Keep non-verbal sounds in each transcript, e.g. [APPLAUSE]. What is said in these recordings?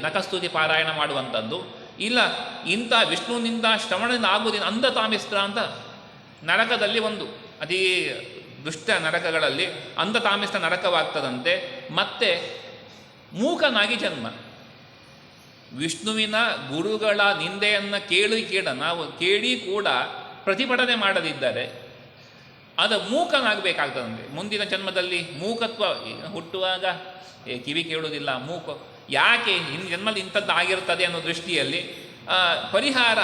ನಖಸ್ತುತಿ ಪಾರಾಯಣ ಮಾಡುವಂಥದ್ದು ಇಲ್ಲ, ಇಂಥ ವಿಷ್ಣುವಿನಿಂದ ಶ್ರವಣದಿಂದ ಆಗುವುದಿಲ್ಲ ಅಂಧ ತಾಮಿಸ್ತ್ರ ಅಂತ? ನರಕದಲ್ಲಿ ಒಂದು. ಅದೇ ದುಷ್ಟ ನರಕಗಳಲ್ಲಿ ಅಂಧ ತಾಮಿಸ್ತ್ರ ನರಕವಾಗ್ತದಂತೆ. ಮತ್ತೆ ಮೂಕನಾಗಿ ಜನ್ಮ. ವಿಷ್ಣುವಿನ ಗುರುಗಳ ನಿಂದೆಯನ್ನು ಕೇಳಿ ಕೇಳ, ನಾವು ಕೇಳಿ ಕೂಡ ಪ್ರತಿಭಟನೆ ಮಾಡದಿದ್ದರೆ ಅದು ಮೂಕನಾಗಬೇಕಾಗ್ತದಂತೆ. ಮುಂದಿನ ಜನ್ಮದಲ್ಲಿ ಮೂಕತ್ವ ಹುಟ್ಟುವಾಗ ಕಿವಿ ಕೇಳುವುದಿಲ್ಲ, ಮೂಕ ಯಾಕೆ ಹಿಂದ ಜನ್ಮದಲ್ಲಿ ಇಂಥದ್ದು ಆಗಿರ್ತದೆ ಅನ್ನೋ ದೃಷ್ಟಿಯಲ್ಲಿ ಪರಿಹಾರ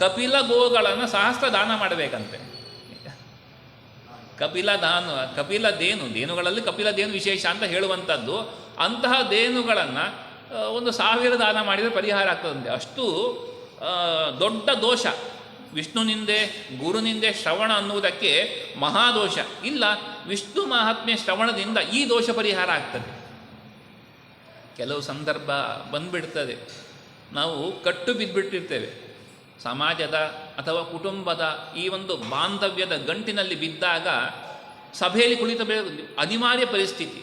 ಕಪಿಲ ಗೋಗಳನ್ನು ಸಹಸ್ರ ದಾನ ಮಾಡಬೇಕಂತೆ. ಕಪಿಲ ದಾನು, ಕಪಿಲ ದೇನು, ದೇನುಗಳಲ್ಲಿ ಕಪಿಲ ದೇನು ವಿಶೇಷ ಅಂತ ಹೇಳುವಂಥದ್ದು, ಅಂತಹ ದೇನುಗಳನ್ನು ಒಂದು ಸಾವಿರ ದಾನ ಮಾಡಿದರೆ ಪರಿಹಾರ ಆಗ್ತದಂತೆ. ಅಷ್ಟು ದೊಡ್ಡ ದೋಷ. ವಿಷ್ಣುನಿಂದೆ ಗುರುನಿಂದೆ ಶ್ರವಣ ಅನ್ನುವುದಕ್ಕೆ ಮಹಾದೋಷ ಇಲ್ಲ, ವಿಷ್ಣು ಮಹಾತ್ಮೆ ಶ್ರವಣದಿಂದ ಈ ದೋಷ ಪರಿಹಾರ ಆಗ್ತದೆ. ಕೆಲವು ಸಂದರ್ಭ ಬಂದುಬಿಡ್ತದೆ. ನಾವು ಕಟ್ಟು ಬಿದ್ದುಬಿಟ್ಟಿರ್ತೇವೆ ಸಮಾಜದ ಅಥವಾ ಕುಟುಂಬದ ಈ ಒಂದು ಬಾಂಧವ್ಯದ ಗಂಟಿನಲ್ಲಿ ಬಿದ್ದಾಗ ಸಭೆಯಲ್ಲಿ ಕುಳಿತ ಅನಿವಾರ್ಯ ಪರಿಸ್ಥಿತಿ.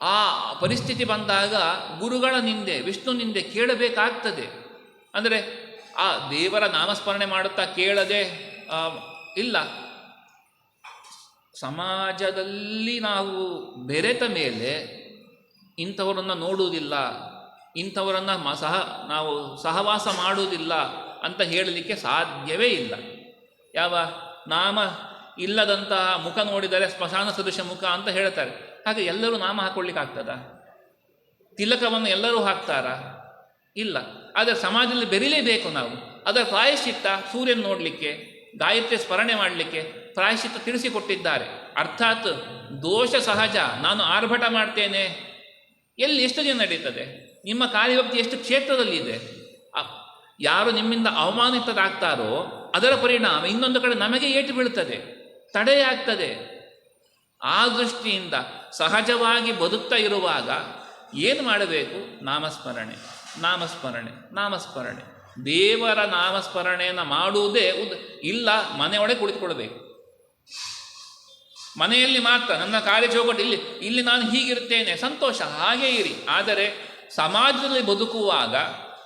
ಆ ಪರಿಸ್ಥಿತಿ ಬಂದಾಗ ಗುರುಗಳ ನಿಂದೆ, ವಿಷ್ಣು ನಿಂದೆ ಕೇಳಬೇಕಾಗ್ತದೆ. ಅಂದರೆ ಆ ದೇವರ ನಾಮಸ್ಮರಣೆ ಮಾಡುತ್ತಾ ಕೇಳದೆ ಇಲ್ಲ. ಸಮಾಜದಲ್ಲಿ ನಾವು ಬೆರೆತ ಮೇಲೆ ಇಂಥವರನ್ನು ನೋಡುವುದಿಲ್ಲ, ಇಂಥವರನ್ನು ಮ ಸಹ ನಾವು ಸಹವಾಸ ಮಾಡುವುದಿಲ್ಲ ಅಂತ ಹೇಳಲಿಕ್ಕೆ ಸಾಧ್ಯವೇ ಇಲ್ಲ. ಯಾವ? ನಾಮ ಇಲ್ಲದಂತಹ ಮುಖ ನೋಡಿದರೆ ಸ್ಮಶಾನ ಸದೃಶ ಮುಖ ಅಂತ ಹೇಳ್ತಾರೆ. ಹಾಗೆ ಎಲ್ಲರೂ ನಾಮ ಹಾಕೊಳ್ಳಿಕ್ಕೆ ಆಗ್ತದ? ತಿಲಕವನ್ನು ಎಲ್ಲರೂ ಹಾಕ್ತಾರಾ? ಇಲ್ಲ. ಆದರೆ ಸಮಾಜದಲ್ಲಿ ಬೆರಿಲೇಬೇಕು ನಾವು. ಅದರ ಪ್ರಾಯಶ್ಚಿತ್ತ ಸೂರ್ಯನ ನೋಡಲಿಕ್ಕೆ, ಗಾಯತ್ರಿ ಸ್ಮರಣೆ ಮಾಡಲಿಕ್ಕೆ ಪ್ರಾಯಶ್ಚಿತ್ತ ತಿಳಿಸಿಕೊಟ್ಟಿದ್ದಾರೆ. ಅರ್ಥಾತ್ ದೋಷ ಸಹಜ. ನಾನು ಆರ್ಭಟ ಮಾಡ್ತೇನೆ. ಎಲ್ಲಿ ಎಷ್ಟು ದಿನ ನಡೀತದೆ? ನಿಮ್ಮ ಕಾರ್ಯವ್ಯಕ್ತಿ ಎಷ್ಟು ಕ್ಷೇತ್ರದಲ್ಲಿ ಇದೆ ಯಾರು ನಿಮ್ಮಿಂದ ಅವಮಾನಿತರಾಗ್ತಾರೋ ಅದರ ಪರಿಣಾಮ ಇನ್ನೊಂದು ಕಡೆ ನಮಗೆ ಏಟು ಬೀಳ್ತದೆ ತಡೆಯಾಗ್ತದೆ ಆ ದೃಷ್ಟಿಯಿಂದ ಸಹಜವಾಗಿ ಬದುಕ್ತಾ ಇರುವಾಗ ಏನು ಮಾಡಬೇಕು? ನಾಮಸ್ಮರಣೆ ನಾಮಸ್ಮರಣೆ ನಾಮಸ್ಮರಣೆ. ದೇವರ ನಾಮಸ್ಮರಣೆಯನ್ನು ಮಾಡುವುದೇ ಉದ್, ಇಲ್ಲ, ಮನೆಯೊಳಗೆ ಕುಳಿತುಕೊಳ್ಬೇಕು. ಮನೆಯಲ್ಲಿ ಮಾತ್ರ, ನನ್ನ ಕಾರ್ಯ ಚೌಕಟ್ಟು ಇಲ್ಲಿ ಇಲ್ಲಿ ನಾನು ಹೀಗಿರ್ತೇನೆ ಸಂತೋಷ, ಹಾಗೇ ಇರಿ. ಆದರೆ ಸಮಾಜದಲ್ಲಿ ಬದುಕುವಾಗ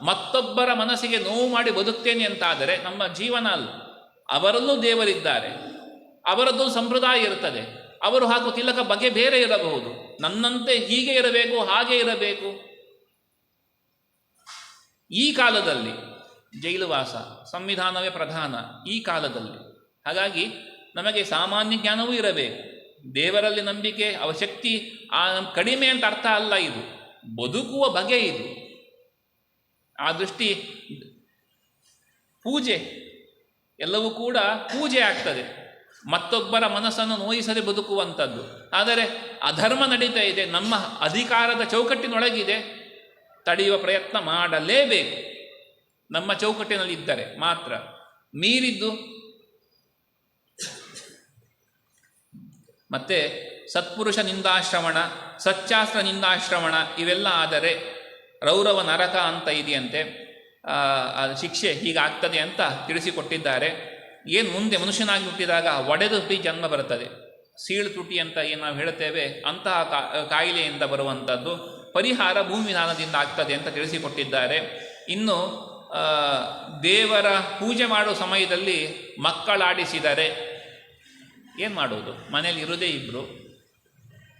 ಮತ್ತೊಬ್ಬರ ಮನಸ್ಸಿಗೆ ನೋವು ಮಾಡಿ ಬದುಕ್ತೇನೆ ಅಂತಾದರೆ ನಮ್ಮ ಜೀವನ ಅಲ್ಲ. ಅವರಲ್ಲೂ ದೇವರಿದ್ದಾರೆ, ಅವರದ್ದು ಸಂಪ್ರದಾಯ ಇರ್ತದೆ ಅವರು ಹಾಗೂ ತಿಲಕ ಬಗೆ ಬೇರೆ ಇರಬಹುದು. ನನ್ನಂತೆ ಹೀಗೆ ಇರಬೇಕು, ಹಾಗೆ ಇರಬೇಕು. ಈ ಕಾಲದಲ್ಲಿ ಜೈಲುವಾಸ ಸಂವಿಧಾನವೇ ಪ್ರಧಾನ, ಈ ಕಾಲದಲ್ಲಿ. ಹಾಗಾಗಿ ನಮಗೆ ಸಾಮಾನ್ಯ ಜ್ಞಾನವೂ ಇರಬೇಕು. ದೇವರಲ್ಲಿ ನಂಬಿಕೆ ಅವಶಕ್ತಿ ಆ ಕಡಿಮೆ ಅಂತ ಅರ್ಥ ಅಲ್ಲ ಇದು. ಬದುಕುವ ಬಗೆ ಇದು. ಆ ದೃಷ್ಟಿ, ಪೂಜೆ, ಎಲ್ಲವೂ ಕೂಡ ಪೂಜೆ ಆಗ್ತದೆ. ಮತ್ತೊಬ್ಬರ ಮನಸ್ಸನ್ನು ನೋಯಿಸದೆ ಬದುಕುವಂಥದ್ದು. ಆದರೆ ಅಧರ್ಮ ನಡೀತಾ ಇದೆ, ನಮ್ಮ ಅಧಿಕಾರದ ಚೌಕಟ್ಟಿನೊಳಗಿದೆ. ತಡೆಯುವ ಪ್ರಯತ್ನ ಮಾಡಲೇಬೇಕು. ನಮ್ಮ ಚೌಕಟ್ಟಿನಲ್ಲಿದ್ದರೆ ಮಾತ್ರ. ಮೀರಿದ್ದು ಮತ್ತೆ ಸತ್ಪುರುಷ ನಿಂದಾಶ್ರವಣ, ಸಚ್ಚಾಸ್ತ್ರ ನಿಂದಾಶ್ರವಣ ಇವೆಲ್ಲ ಆದರೆ ರೌರವ ನರಕ ಅಂತ ಇದೆಯಂತೆ. ಶಿಕ್ಷೆ ಹೀಗಾಗ್ತದೆ ಅಂತ ತಿಳಿಸಿಕೊಟ್ಟಿದ್ದಾರೆ. ಏನು ಮುಂದೆ ಮನುಷ್ಯನಾಗಿ ಹುಟ್ಟಿದಾಗ ಒಡೆದು ಜನ್ಮ ಬರುತ್ತದೆ. ಸೀಳು ತುಟಿ ಅಂತ ಏನು ನಾವು ಹೇಳುತ್ತೇವೆ ಅಂತಹ ಕಾಯಿಲೆಯಿಂದ ಬರುವಂಥದ್ದು ಪರಿಹಾರ ಭೂಮಿದಾನದಿಂದ ಆಗ್ತದೆ ಅಂತ ತಿಳಿಸಿಕೊಟ್ಟಿದ್ದಾರೆ. ಇನ್ನು ದೇವರ ಪೂಜೆ ಮಾಡುವ ಸಮಯದಲ್ಲಿ ಮಕ್ಕಳಾಡಿಸಿದರೆ ಏನು ಮಾಡೋದು? ಮನೇಲಿ ಇರೋದೇ ಇಬ್ಬರು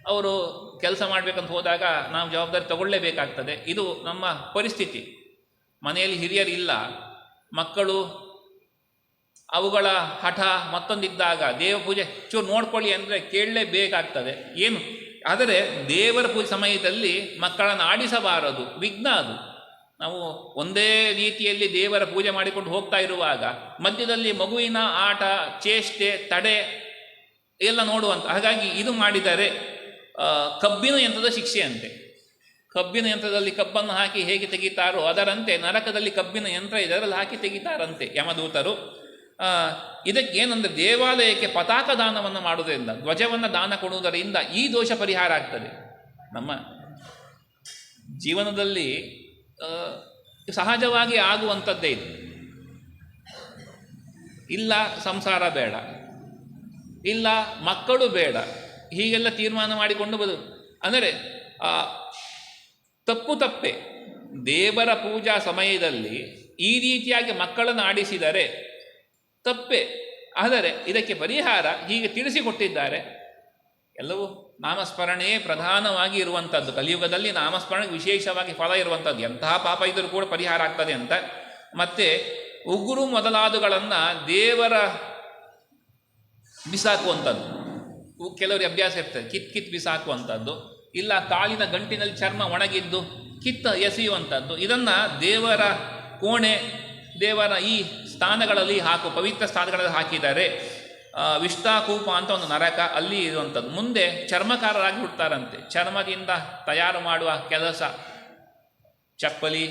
ಅವರು ಕೆಲಸ ಮಾಡಬೇಕಂತ ಹೋದಾಗ ನಾವು ಜವಾಬ್ದಾರಿ ತಗೊಳ್ಳೇಬೇಕಾಗ್ತದೆ. ಇದು ನಮ್ಮ ಪರಿಸ್ಥಿತಿ. ಮನೆಯಲ್ಲಿ ಹಿರಿಯರಿಲ್ಲ. ಮಕ್ಕಳು, ಅವುಗಳ ಹಠ ಮತ್ತೊಂದಿದ್ದಾಗ ದೇವ ಪೂಜೆ ಚೂರು ನೋಡ್ಕೊಳ್ಳಿ ಅಂದರೆ ಕೇಳಲೇಬೇಕಾಗ್ತದೆ. ಏನು? ಆದರೆ ದೇವರ ಪೂಜೆ ಸಮಯದಲ್ಲಿ ಮಕ್ಕಳನ್ನು ಆಡಿಸಬಾರದು. ವಿಘ್ನ ಅದು. ನಾವು ಒಂದೇ ರೀತಿಯಲ್ಲಿ ದೇವರ ಪೂಜೆ ಮಾಡಿಕೊಂಡು ಹೋಗ್ತಾ ಇರುವಾಗ ಮಧ್ಯದಲ್ಲಿ ಮಗುವಿನ ಆಟ, ಚೇಷ್ಟೆ, ತಡೆ ಎಲ್ಲ ನೋಡುವಂಥ ಹಾಗಾಗಿ ಇದು ಮಾಡಿದರೆ ಕಬ್ಬಿನ ಯಂತ್ರದ ಶಿಕ್ಷೆಯಂತೆ. ಕಬ್ಬಿನ ಯಂತ್ರದಲ್ಲಿ ಕಬ್ಬನ್ನು ಹಾಕಿ ಹೇಗೆ ತೆಗಿತಾರೋ ಅದರಂತೆ, ನರಕದಲ್ಲಿ ಕಬ್ಬಿನ ಯಂತ್ರ ಇದೆ ಅದರಲ್ಲಿ ಹಾಕಿ ತೆಗಿತಾರಂತೆ ಯಮದೂತರು. ಇದಕ್ಕೇನಂದ್ರೆ ದೇವಾಲಯಕ್ಕೆ ಪತಾಕ ದಾನವನ್ನು ಮಾಡುವುದರಿಂದ, ಧ್ವಜವನ್ನು ದಾನ ಕೊಡುವುದರಿಂದ ಈ ದೋಷ ಪರಿಹಾರ ಆಗ್ತದೆ. ನಮ್ಮ ಜೀವನದಲ್ಲಿ ಸಹಜವಾಗಿ ಆಗುವಂಥದ್ದೇ ಇದು. ಇಲ್ಲ, ಸಂಸಾರ ಬೇಡ. ಇಲ್ಲ, ಮಕ್ಕಳು ಬೇಡ. ಹೀಗೆಲ್ಲ ತೀರ್ಮಾನ ಮಾಡಿಕೊಂಡು ಬದು. ಅಂದರೆ ತಪ್ಪು ತಪ್ಪೆ. ದೇವರ ಪೂಜಾ ಸಮಯದಲ್ಲಿ ಈ ರೀತಿಯಾಗಿ ಮಕ್ಕಳನ್ನು ಆಡಿಸಿದರೆ ತಪ್ಪೆ. ಆದರೆ, ಇದಕ್ಕೆ ಪರಿಹಾರ ಹೀಗೆ ತಿಳಿಸಿಕೊಟ್ಟಿದ್ದಾರೆ. ಎಲ್ಲವೂ ನಾಮಸ್ಮರಣೆಯೇ ಪ್ರಧಾನವಾಗಿ ಇರುವಂಥದ್ದು. ಕಲಿಯುಗದಲ್ಲಿ ನಾಮಸ್ಮರಣೆ ವಿಶೇಷವಾಗಿ ಫಲ ಇರುವಂಥದ್ದು. ಎಂತಹ ಪಾಪ ಇದ್ದರೂ ಕೂಡ ಪರಿಹಾರ ಆಗ್ತದೆ ಅಂತ. ಮತ್ತೆ ಉಗುರು ಮೊದಲಾದಗಳನ್ನು ದೇವರ ಬಿಸಾಕುವಂಥದ್ದು ಕೆಲವರಿಗೆ ಅಭ್ಯಾಸ ಇರ್ತದೆ. ಕಿತ್ ಕಿತ್ ಬಿಸಾಕುವಂಥದ್ದು ಇಲ್ಲ, ಕಾಲಿನ ಗಂಟಿನಲ್ಲಿ ಚರ್ಮ ಒಣಗಿದ್ದು, ಕಿತ್ತ ಎಸೆಯುವಂಥದ್ದು ಇದನ್ನು ದೇವರ ಕೋಣೆ, ದೇವರ ಈ ಸ್ಥಾನಗಳಲ್ಲಿ ಹಾಕು, ಪವಿತ್ರ ಸ್ಥಾನಗಳಲ್ಲಿ ಹಾಕಿದ್ದಾರೆ. ವಿಷ್ಠಾಕೂಪ ಅಂತ ಒಂದು ನರಕ ಅಲ್ಲಿ ಇರುವಂಥದ್ದು ಮುಂದೆ ಚರ್ಮಕಾರರಾಗಿ ಹುಡ್ತಾರಂತೆ ಚರ್ಮದಿಂದ ತಯಾರು ಮಾಡುವ ಕೆಲಸ, ಚಪ್ಪಲಿ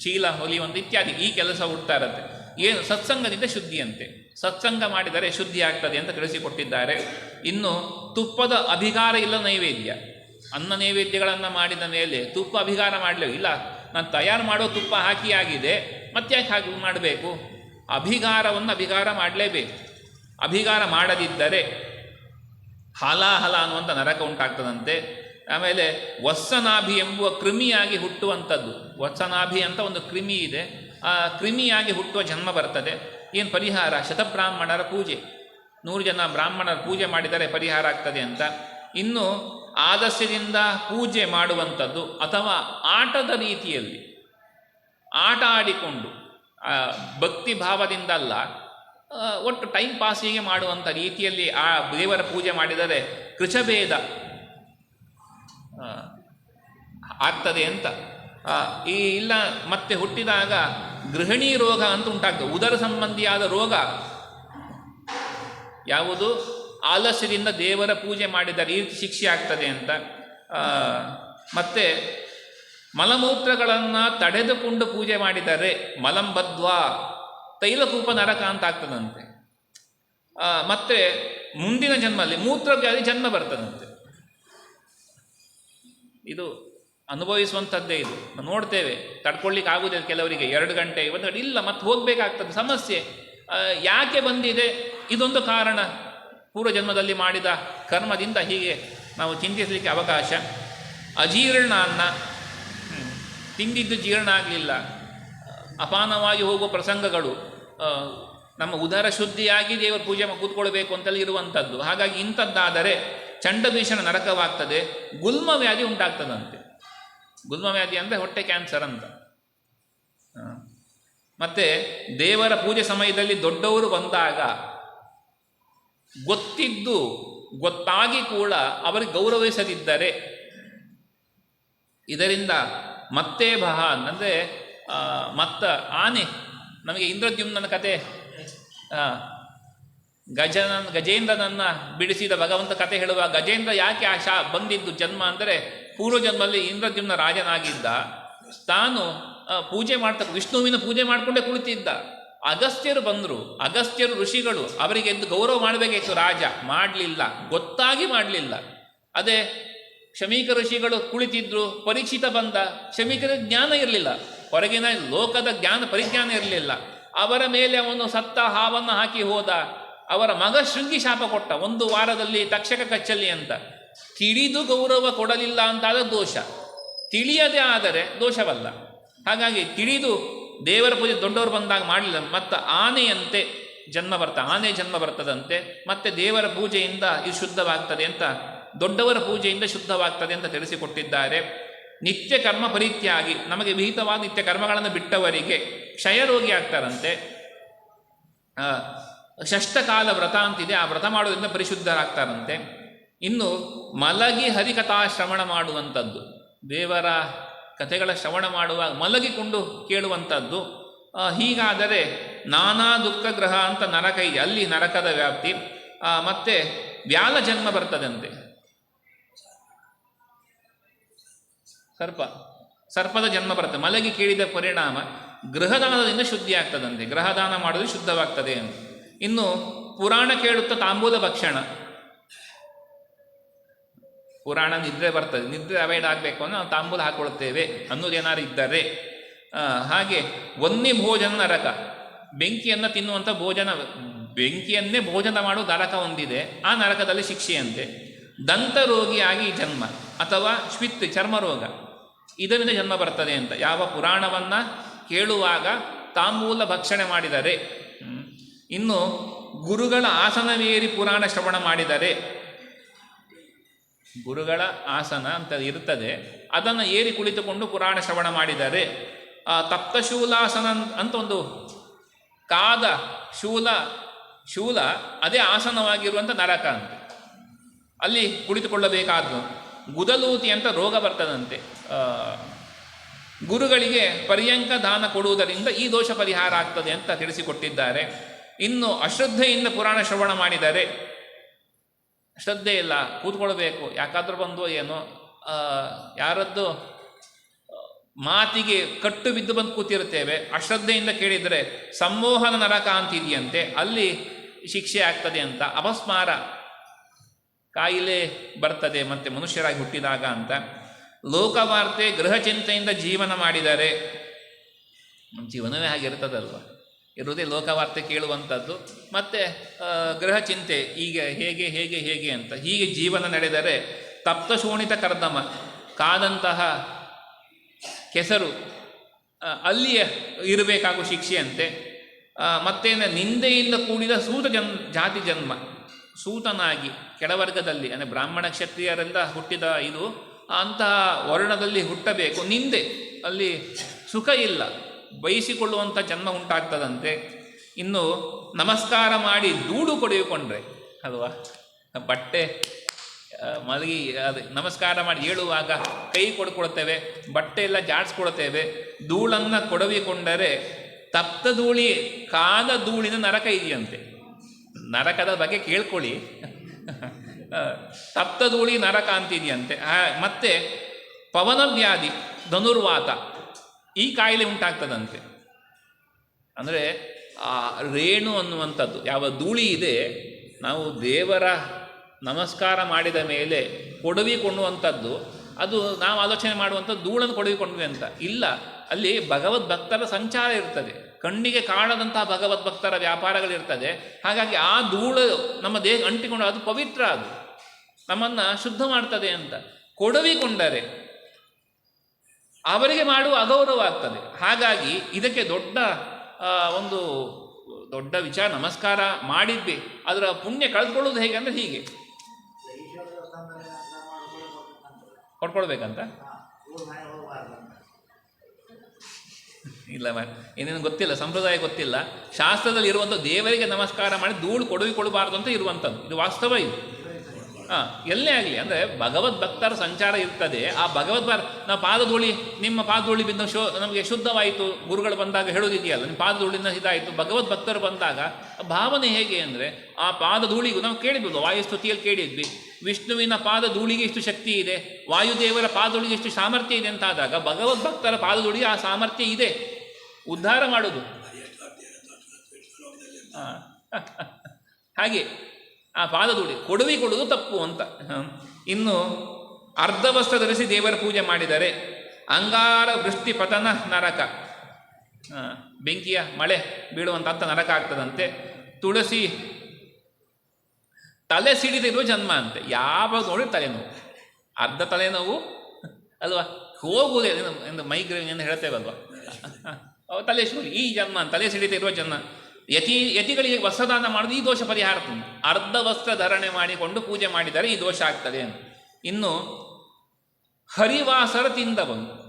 ಚೀಲ ಹೊಲಿಯುವಂಥ ಇತ್ಯಾದಿ ಈ ಕೆಲಸ ಹುಡ್ತಾ ಇರುತ್ತೆ. ಏನು, ಸತ್ಸಂಗದಿಂದ ಶುದ್ಧಿಯಂತೆ. ಸತ್ಸಂಗ ಮಾಡಿದರೆ ಶುದ್ಧಿ ಆಗ್ತದೆ ಅಂತ ತಿಳಿಸಿಕೊಟ್ಟಿದ್ದಾರೆ. ಇನ್ನು ತುಪ್ಪದ ಅಭಿಗಾರ ಇಲ್ಲ ನೈವೇದ್ಯ. ಅನ್ನ ನೈವೇದ್ಯಗಳನ್ನು ಮಾಡಿದ ಮೇಲೆ ತುಪ್ಪ ಅಭಿಕಾರ ಮಾಡಲೇ ಇಲ್ಲ, ನಾನು ತಯಾರು ಮಾಡೋ ತುಪ್ಪ ಹಾಕಿ ಆಗಿದೆ, ಮತ್ತೆ ಹಾಗೆ ಮಾಡಬೇಕು? ಅಭಿಗಾರವನ್ನು ಅಭಿಗಾರ ಮಾಡಲೇಬೇಕು. ಅಭಿಗಾರ ಮಾಡದಿದ್ದರೆ ಹಾಲಾಹಲ ಅನ್ನುವಂಥ ನರಕ ಉಂಟಾಗ್ತದಂತೆ. ಆಮೇಲೆ ವತ್ಸನಾಭಿ ಎಂಬುವ ಕ್ರಿಮಿಯಾಗಿ ಹುಟ್ಟುವಂಥದ್ದು. ವತ್ಸನಾಭಿ ಅಂತ ಒಂದು ಕ್ರಿಮಿ ಇದೆ. ಆ ಕ್ರಿಮಿಯಾಗಿ ಹುಟ್ಟುವ ಜನ್ಮ ಬರ್ತದೆ. ಏನು ಪರಿಹಾರ? ಶತಬ್ರಾಹ್ಮಣರ ಪೂಜೆ. ನೂರು ಜನ ಬ್ರಾಹ್ಮಣರ ಪೂಜೆ ಮಾಡಿದರೆ ಪರಿಹಾರ ಆಗ್ತದೆ ಅಂತ. ಇನ್ನು ಆದಸ್ಯದಿಂದ ಪೂಜೆ ಮಾಡುವಂಥದ್ದು ಅಥವಾ ಆಟದ ರೀತಿಯಲ್ಲಿ ಆಟ ಆಡಿಕೊಂಡು ಭಕ್ತಿ ಭಾವದಿಂದಲ್ಲ ಒಟ್ಟು ಟೈಮ್ ಪಾಸಿಗೆ ಮಾಡುವಂಥ ರೀತಿಯಲ್ಲಿ ಆ ದೇವರ ಪೂಜೆ ಮಾಡಿದರೆ ಕೃಚಭೇದ ಆ, ಆಗ್ತದೆ ಅಂತ. ಈ ಇಲ್ಲ ಮತ್ತೆ ಹುಟ್ಟಿದಾಗ ಗೃಹಿಣಿ ರೋಗ ಅಂತ ಉಂಟಾಗ್ತದೆ. ಉದರ ಸಂಬಂಧಿಯಾದ ರೋಗ ಯಾವುದು? ಆಲಸ್ಯದಿಂದ ದೇವರ ಪೂಜೆ ಮಾಡಿದರೆ ಈ ರೀತಿ ಶಿಕ್ಷೆ ಆಗ್ತದೆ ಅಂತ ಮತ್ತೆ ಮಲಮೂತ್ರಗಳನ್ನು ತಡೆದುಕೊಂಡು ಪೂಜೆ ಮಾಡಿದರೆ ಮಲಂಬದ್ವಾ, ತೈಲಕೂಪ ನರಕ ಅಂತ ಆಗ್ತದಂತೆ. ಮತ್ತೆ ಮುಂದಿನ ಜನ್ಮದಲ್ಲಿ ಮೂತ್ರವ್ಯಾಧಿ ಜನ್ಮ ಬರ್ತದಂತೆ. ಇದು ಅನುಭವಿಸುವಂಥದ್ದೇ ಇದು. ನೋಡ್ತೇವೆ ತಡ್ಕೊಳ್ಳಿಕ್ಕೆ ಆಗುವುದಿಲ್ಲ ಕೆಲವರಿಗೆ. ಎರಡು ಗಂಟೆ, ಒಂದು ಗಂಟೆ. ಇಲ್ಲ, ಮತ್ತೆ ಹೋಗಬೇಕಾಗ್ತದೆ. ಸಮಸ್ಯೆ. ಯಾಕೆ ಬಂದಿದೆ? ಇದೊಂದು ಕಾರಣ. ಪೂರ್ವ ಜನ್ಮದಲ್ಲಿ ಮಾಡಿದ ಕರ್ಮದಿಂದ ಹೀಗೆ ನಾವು ಚಿಂತಿಸಲಿಕ್ಕೆ ಅವಕಾಶ. ಅಜೀರ್ಣ ಅನ್ನ. ತಿಂದಿದ್ದು ಜೀರ್ಣ ಆಗಲಿಲ್ಲ. ಅಪಾನವಾಗಿ ಹೋಗುವ ಪ್ರಸಂಗಗಳು ನಮ್ಮ ಉದರ ಶುದ್ಧಿಯಾಗಿ ದೇವರ ಪೂಜೆ ಕೂತ್ಕೊಳ್ಬೇಕು ಅಂತಲ್ಲಿ ಇರುವಂಥದ್ದು. ಹಾಗಾಗಿ ಇಂಥದ್ದಾದರೆ ಚಂಡಭೀಷಣ ನರಕವಾಗ್ತದೆ. ಗುಲ್ಮ ವ್ಯಾಧಿ ಉಂಟಾಗ್ತದಂತೆ. ಗುಲ್ಮ ವ್ಯಾಧಿ ಅಂದರೆ ಹೊಟ್ಟೆ ಕ್ಯಾನ್ಸರ್ ಅಂತ. ಮತ್ತು ದೇವರ ಪೂಜೆ ಸಮಯದಲ್ಲಿ ದೊಡ್ಡವರು ಬಂದಾಗ ಗೊತ್ತಿದ್ದು, ಗೊತ್ತಾಗಿ ಕೂಡ ಅವರಿಗೆ ಗೌರವಿಸದಿದ್ದರೆ ಇದರಿಂದ ಮತ್ತೆ ಬಹ ಅಂದರೆ ಮತ್ತ ಆನೆ, ನಮಗೆ ಇಂದ್ರದ್ಯುಮ್ನ ಕತೆ ಗಜನ ಗಜೇಂದ್ರನನ್ನು ಬಿಡಿಸಿದ ಭಗವಂತ ಕತೆ ಹೇಳುವ ಗಜೇಂದ್ರ ಯಾಕೆ ಆ ಶಾ ಬಂದಿದ್ದು ಜನ್ಮ ಅಂದರೆ ಪೂರ್ವ ಜನ್ಮದಲ್ಲಿ ಇಂದ್ರದ್ಯುಮ್ನ ರಾಜನಾಗಿದ್ದ ತಾನು ಪೂಜೆ ಮಾಡ್ತಾ, ವಿಷ್ಣುವಿನ ಪೂಜೆ ಮಾಡಿಕೊಂಡೇ ಕುಳಿತಿದ್ದ. ಅಗಸ್ತ್ಯರು ಬಂದರು. ಅಗಸ್ತ್ಯರು ಋಷಿಗಳು, ಅವರಿಗೆ ಎದ್ದು ಗೌರವ ಮಾಡಬೇಕಿತ್ತು ರಾಜ? ಮಾಡಲಿಲ್ಲ. ಗೊತ್ತಾಗಿ ಮಾಡಲಿಲ್ಲ. ಅದೇ, ಶಮೀಕ ಋಷಿಗಳು ಕುಳಿತಿದ್ರು ಪರೀಕ್ಷಿತ ಬಂದ. ಶಮೀಕರ ಜ್ಞಾನ ಇರಲಿಲ್ಲ. ಹೊರಗಿನ ಲೋಕದ ಜ್ಞಾನ, ಪರಿಜ್ಞಾನ ಇರಲಿಲ್ಲ. ಅವರ ಮೇಲೆ ಅವನು ಸತ್ತ ಹಾವನ್ನು ಹಾಕಿ ಹೋದ. ಅವರ ಮಗ ಶೃಂಗಿ ಶಾಪ ಕೊಟ್ಟ. ಒಂದು ವಾರದಲ್ಲಿ ತಕ್ಷಕ ಕಚ್ಚಲಿ ಅಂತ. ತಿಳಿದು ಗೌರವ ಕೊಡಲಿಲ್ಲ ಅಂತಾದ ದೋಷ. ತಿಳಿಯದೆ ಆದರೆ ದೋಷವಲ್ಲ. ಹಾಗಾಗಿ ತಿಳಿದು ದೇವರ ಪೂಜೆ ದೊಡ್ಡವರು ಬಂದಾಗ ಮಾಡಲಿಲ್ಲ ಮತ್ತು ಆನೆಯಂತೆ ಜನ್ಮ ಬರ್ತ, ಆನೆ ಜನ್ಮ ಬರ್ತದಂತೆ, ಮತ್ತೆ ದೇವರ ಪೂಜೆಯಿಂದ ಇದು ಶುದ್ಧವಾಗ್ತದೆ ಅಂತ, ದೊಡ್ಡವರ ಪೂಜೆಯಿಂದ ಶುದ್ಧವಾಗ್ತದೆ ಅಂತ ತಿಳಿಸಿಕೊಟ್ಟಿದ್ದಾರೆ. ನಿತ್ಯ ಕರ್ಮ ಪರಿತ್ಯಾಗಿ, ನಮಗೆ ವಿಹಿತವಾದ ನಿತ್ಯ ಕರ್ಮಗಳನ್ನು ಬಿಟ್ಟವರಿಗೆ ಕ್ಷಯರೋಗಿ ಆಗ್ತಾರಂತೆ. ಷಷ್ಠಕಾಲ ವ್ರತ ಅಂತಿದೆ. ಆ ವ್ರತ ಮಾಡೋದ್ರಿಂದ ಪರಿಶುದ್ಧರಾಗ್ತಾರಂತೆ. ಇನ್ನು ಮಲಗಿ ಹರಿಕಥಾ ಶ್ರವಣ ಮಾಡುವಂಥದ್ದು. ದೇವರ ಕಥೆಗಳ ಶ್ರವಣ ಮಾಡುವಾಗ ಮಲಗಿಕೊಂಡು ಕೇಳುವಂಥದ್ದು. ಹೀಗಾದರೆ ನಾನಾ ದುಃಖ ಗ್ರಹ ಅಂತ ನರಕ ಇದೆ. ಅಲ್ಲಿ ನರಕದ ವ್ಯಾಪ್ತಿ. ಮತ್ತೆ ವ್ಯಾಲ ಜನ್ಮ ಬರ್ತದಂತೆ. ಸರ್ಪ, ಸರ್ಪದ ಜನ್ಮ ಬರುತ್ತೆ ಮಲಗಿ ಕೇಳಿದ ಪರಿಣಾಮ ಗೃಹದಾನದಿಂದ ಶುದ್ಧಿ ಆಗ್ತದಂತೆ ಗೃಹದಾನ ಮಾಡೋದು ಶುದ್ಧವಾಗ್ತದೆ ಇನ್ನು ಪುರಾಣ ಕೇಳುತ್ತಾ ತಾಂಬೂಲ ಭಕ್ಷಣ. ಪುರಾಣ ನಿದ್ರೆ ಬರ್ತದೆ. ನಿದ್ರೆ ಅವಾಯ್ಡ್ ಆಗಬೇಕು ಅಂದರೆ ನಾವು ತಾಂಬೂಲ ಹಾಕೊಳ್ತೇವೆ ಅನ್ನೋದೇನಾದ್ರು ಇದ್ದರೆ. ಹಾಗೆ ವನ್ನಿ ಭೋಜನ ನರಕ. ಬೆಂಕಿಯನ್ನು ತಿನ್ನುವಂಥ ಭೋಜನ, ಬೆಂಕಿಯನ್ನೇ ಭೋಜನ ಮಾಡುವ ನರಕ ಹೊಂದಿದೆ ಆ ನರಕದಲ್ಲಿ ಶಿಕ್ಷೆಯಂತೆ. ದಂತ ರೋಗಿಯಾಗಿ ಜನ್ಮ ಅಥವಾ ಶ್ವಿತ್, ಚರ್ಮರೋಗ. ಇದರಿಂದ ಜನ್ಮ ಬರ್ತದೆ ಅಂತ. ಯಾವ ಪುರಾಣವನ್ನು ಕೇಳುವಾಗ ತಾಂಬೂಲ ಭಕ್ಷಣೆ ಮಾಡಿದರೆ ಇನ್ನು ಗುರುಗಳ ಆಸನವೇರಿ ಪುರಾಣ ಶ್ರವಣ ಮಾಡಿದರೆ ಗುರುಗಳ ಆಸನ ಅಂತ ಇರ್ತದೆ. ಅದನ್ನು ಏರಿ ಕುಳಿತುಕೊಂಡು ಪುರಾಣ ಶ್ರವಣ ಮಾಡಿದರೆ ಆ ತಪ್ತಶೂಲಾಸನ ಅಂತ ಒಂದು ಕಾದ ಶೂಲ ಶೂಲ ಅದೇ ಆಸನವಾಗಿರುವಂಥ ನರಕ ಅಂತ. ಅಲ್ಲಿ ಕುಳಿತುಕೊಳ್ಳಬೇಕಾದ್ದು. ಗುದಲೂತಿ ಅಂತ ರೋಗ ಬರ್ತದಂತೆ. ಗುರುಗಳಿಗೆ ಪರ್ಯಂಕ ದಾನ ಕೊಡುವುದರಿಂದ ಈ ದೋಷ ಪರಿಹಾರ ಆಗ್ತದೆ ಅಂತ ತಿಳಿಸಿಕೊಟ್ಟಿದ್ದಾರೆ. ಇನ್ನು ಅಶ್ರದ್ಧೆಯಿಂದ ಪುರಾಣ ಶ್ರವಣ ಮಾಡಿದರೆ ಶ್ರದ್ಧೆ ಇಲ್ಲ, ಕೂತ್ಕೊಳ್ಬೇಕು, ಯಾಕಾದ್ರೂ ಬಂದು ಏನೋ ಯಾರದ್ದು ಮಾತಿಗೆ ಕಟ್ಟು ಬಿದ್ದು ಬಂದು ಕೂತಿರುತ್ತೇವೆ, ಅಶ್ರದ್ಧೆಯಿಂದ ಕೇಳಿದರೆ ಸಂಮೋಹನ ನರಕ ಅಂತಿದೆಯಂತೆ, ಅಲ್ಲಿ ಶಿಕ್ಷೆ ಆಗ್ತದೆ ಅಂತ, ಅಪಸ್ಮಾರ ಕಾಯಿಲೆ ಬರ್ತದೆ, ಮತ್ತೆ ಮನುಷ್ಯರಾಗಿ ಹುಟ್ಟಿದಾಗ ಅಂತ. ಲೋಕವಾರ್ತೆ ಗೃಹ ಚಿಂತೆಯಿಂದ ಜೀವನ ಮಾಡಿದರೆ, ಜೀವನವೇ ಹಾಗಿರ್ತದಲ್ವ ಇರುವುದೇ ಲೋಕವಾರ್ತೆ ಕೇಳುವಂಥದ್ದು. ಮತ್ತು ಗೃಹ ಚಿಂತೆ, ಈಗ ಹೇಗೆ ಹೇಗೆ ಹೇಗೆ ಅಂತ. ಹೀಗೆ ಜೀವನ ನಡೆದರೆ ತಪ್ತ ಶೋಣಿತ ಕರ್ದಮ, ಕಾದಂತಹ ಕೆಸರು ಅಲ್ಲಿಯೇ ಇರಬೇಕಾಗುವ ಶಿಕ್ಷೆಯಂತೆ. ಮತ್ತೆ ಮತ್ತೇನು, ನಿಂದೆಯಿಂದ ಕೂಡಿದ ಸೂತ ಜನ್, ಜಾತಿ ಜನ್ಮ, ಸೂತನಾಗಿ ಕೆಳವರ್ಗದಲ್ಲಿ, ಅಂದರೆ ಬ್ರಾಹ್ಮಣ ಕ್ಷತ್ರಿಯರಿಂದ ಹುಟ್ಟಿದ ಇದು, ಅಂತಹ ವರ್ಣದಲ್ಲಿ ಹುಟ್ಟಬೇಕು. ನಿಂದೆ, ಅಲ್ಲಿ ಸುಖ ಇಲ್ಲ. ಬಯಸಿಕೊಳ್ಳುವಂಥ ಜನ್ಮ ಉಂಟಾಗ್ತದಂತೆ ಇನ್ನು ನಮಸ್ಕಾರ ಮಾಡಿ ದೂಡು ಕೊಡೆಯುಕೊಂಡ್ರೆ ಅಲ್ವಾ? ಬಟ್ಟೆ ಮಲಗಿ, ಅದು ನಮಸ್ಕಾರ ಮಾಡಿ ಹೇಳುವಾಗ ಕೈ ಕೊಡ್ಕೊಡ್ತೇವೆ ಬಟ್ಟೆ ಎಲ್ಲ ಜಾಡಿಸ್ಕೊಡ್ತೇವೆ ಧೂಳನ್ನು ಕೊಡವಿಕೊಂಡರೆ ತಪ್ತ ಧೂಳಿ, ಕಾದ ಧೂಳಿನ ನರಕ ಇದೆಯಂತೆ. ನರಕದ ಬಗ್ಗೆ ಕೇಳ್ಕೊಳ್ಳಿ. ತಪ್ತ ಧೂಳಿ ನರಕ ಅಂತಿದೆಯಂತೆ ಮತ್ತೆ ಪವನವ್ಯಾಧಿ ಧನುರ್ವಾತ. ಈ ಕಾಯಿಲೆ ಉಂಟಾಗ್ತದಂತೆ. ಅಂದರೆ ಆ ರೇಣು ಅನ್ನುವಂಥದ್ದು, ಯಾವ ಧೂಳಿ ಇದೆ, ನಾವು ದೇವರ ನಮಸ್ಕಾರ ಮಾಡಿದ ಮೇಲೆ ಕೊಡವಿಕೊಳ್ಳುವಂಥದ್ದು ಅದು ನಾವು ಆಲೋಚನೆ ಮಾಡುವಂಥದ್ದು ಧೂಳನ್ನು ಕೊಡವಿಕೊಂಡ್ವಿ ಅಂತ. ಇಲ್ಲ, ಅಲ್ಲಿ ಭಗವದ್ ಭಕ್ತರ ಸಂಚಾರ ಇರ್ತದೆ. ಕಣ್ಣಿಗೆ ಕಾಣದಂತಹ ಭಗವದ್ ಭಕ್ತರ ವ್ಯಾಪಾರಗಳಿರ್ತದೆ ಹಾಗಾಗಿ ಆ ಧೂಳು ನಮ್ಮ ದೇಹ ಅಂಟಿಕೊಂಡು, ಅದು ಪವಿತ್ರ ಅದು. ನಮ್ಮನ್ನು ಶುದ್ಧ ಮಾಡ್ತದೆ ಅಂತ. ಕೊಡವಿಕೊಂಡರೆ ಅವರಿಗೆ ಮಾಡುವ ಅಗೌರವ ಆಗ್ತದೆ ಹಾಗಾಗಿ ಇದಕ್ಕೆ ದೊಡ್ಡ ಒಂದು ದೊಡ್ಡ ವಿಚಾರ, ನಮಸ್ಕಾರ ಮಾಡಿದ್ವಿ. ಅದರ ಪುಣ್ಯ ಕಳೆದುಕೊಳ್ಳೋದು ಹೇಗೆ ಅಂದರೆ ಹೀಗೆ. ಅಂತ ಇಲ್ಲ ಏನೇನು ಗೊತ್ತಿಲ್ಲ, ಸಂಪ್ರದಾಯ ಗೊತ್ತಿಲ್ಲ. ಶಾಸ್ತ್ರದಲ್ಲಿ ಇರುವಂಥ ದೇವರಿಗೆ ನಮಸ್ಕಾರ ಮಾಡಿ ಧೂಳು ಕೊಡುವಿ ಕೊಡಬಾರ್ದು ಅಂತ ಇರುವಂಥದ್ದು. ಇದು ವಾಸ್ತವ ಇದು. ಹಾಂ ಎಲ್ಲೇ ಆಗಲಿ ಅಂದರೆ ಭಗವದ್ ಭಕ್ತರ ಸಂಚಾರ ಇರ್ತದೆ. ಆ ಭಗವದ್ ಭರ್ ನಾವು ಪಾದಧೂಳಿ ನಿಮ್ಮ ಪಾದಧೂಳಿ ಬಿದ್ದ ಶೋ ನಮಗೆ ಶುದ್ಧವಾಯಿತು ಗುರುಗಳು ಬಂದಾಗ ಹೇಳೋದಿದೆಯಲ್ಲ ನಿಮ್ಮ ಪಾದಧೂಳಿನ ಇದಾಯಿತು ಭಗವದ್ ಭಕ್ತರು ಬಂದಾಗ ಭಾವನೆ ಹೇಗೆ ಅಂದರೆ ಆ ಪಾದಧೂಳಿಗೂ ನಾವು ಕೇಳಿದ್ವಿ ವಾಯುಸ್ತುತಿಯಲ್ಲಿ ಕೇಳಿದ್ವಿ. ವಿಷ್ಣುವಿನ ಪಾದಧೂಳಿಗೆ ಇಷ್ಟು ಶಕ್ತಿ ಇದೆ ವಾಯುದೇವರ ಪಾದಧೂಳಿಗೆ ಇಷ್ಟು ಸಾಮರ್ಥ್ಯ ಇದೆ ಅಂತ ಆದಾಗ ಭಗವದ್ ಭಕ್ತರ ಪಾದಧೂಳಿಗೆ ಆ ಸಾಮರ್ಥ್ಯ ಇದೆ. ಉದ್ಧಾರ ಮಾಡೋದು. [LAUGHS] ಹಾಗೆ ಆ ಪಾದಧೂಳಿ ಕೊಡುವಿ ಕೊಡುವುದು ತಪ್ಪು ಅಂತ. ಇನ್ನು ಅರ್ಧ ವಸ್ತ್ರ ಧರಿಸಿ ದೇವರ ಪೂಜೆ ಮಾಡಿದರೆ ಅಂಗಾರ ವೃಷ್ಟಿ ಪತನ ನರಕ. ಬೆಂಕಿಯ ಮಳೆ ಬೀಳುವಂಥ ನರಕ ಆಗ್ತದಂತೆ. ತುಳಸಿ ತಲೆ ಸಿಡಿದಿರುವ ಜನ್ಮ ಅಂತೆ. ಯಾವಾಗ ನೋಡಿ ತಲೆನೋವು ಅರ್ಧ ತಲೆನೋವು ಅಲ್ವಾ? ಹೋಗುವುದೇ ಮೈಗ್ರೇನ್ ಎಂದು ಹೇಳ್ತೇವಲ್ವಾ? ತಲೆ ಈ ಜನ್ಮ, ತಲೆ ಸಿಡಿದಿರುವ ಜನ್ಮ. ಯತಿ, ಯತಿಗಳಿಗೆ ವಸ್ತ್ರದಾನ ಮಾಡೋದು ಈ ದೋಷ ಪರಿಹಾರ ತುಂಬ ಅರ್ಧ ವಸ್ತ್ರ ಧರಣೆ ಮಾಡಿಕೊಂಡು ಪೂಜೆ ಮಾಡಿದರೆ ಈ ದೋಷ ಆಗ್ತದೆ ಅಂತ. ಇನ್ನು ಹರಿವಾಸರ ತಿಂದವನು